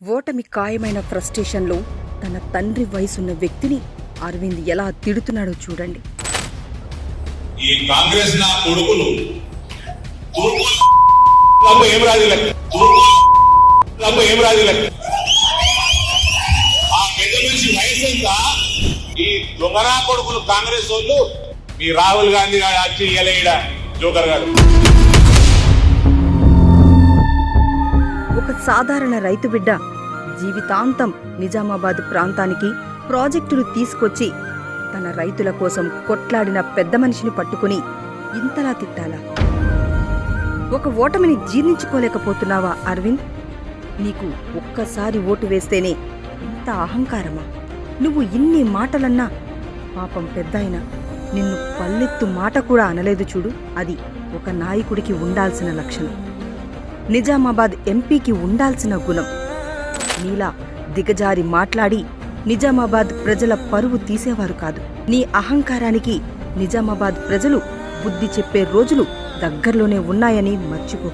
ఓటమి ఖాయమైన ఫ్రస్ట్రేషన్లో తన తండ్రి వయసున్న వ్యక్తిని అరవింద్ ఎలా తిడుతున్నాడో చూడండి. ఈ కాంగ్రెస్ నా కొడుకులు. ఏం రాదు ఏం రాదు లెక్క ఆ పెద్ద మనిషి వయసు ఈ దొంగనా కొడుకులు కాంగ్రెస్ వాళ్ళు మీ రాహుల్ గాంధీ గారు వచ్చి ఇయ్యలేడ జోకర్ గారు? సాధారణ రైతు బిడ్డ జీవితాంతం నిజామాబాద్ ప్రాంతానికి ప్రాజెక్టులు తీసుకొచ్చి తన రైతుల కోసం కొట్లాడిన పెద్ద మనిషిని పట్టుకుని ఇంతలా తిట్టాలా? ఒక ఓటమిని జీర్ణించుకోలేకపోతున్నావా అరవింద్? నీకు ఒక్కసారి ఓటు వేస్తేనే ఇంత అహంకారమా? నువ్వు ఇన్ని మాటలన్నా పాపం పెద్దాయన నిన్ను పల్లెత్తు మాట కూడా అనలేదు చూడు. అది ఒక నాయకుడికి ఉండాల్సిన లక్షణం. నిజామాబాద్ ఎంపీకి ఉండాల్సిన గుణం. నీలా దిగజారి మాట్లాడి నిజామాబాద్ ప్రజల పరువు తీసేవారు కాదు. నీ అహంకారానికి నిజామాబాద్ ప్రజలు బుద్ధి చెప్పే రోజులు దగ్గరలోనే ఉన్నాయని మర్చిపో.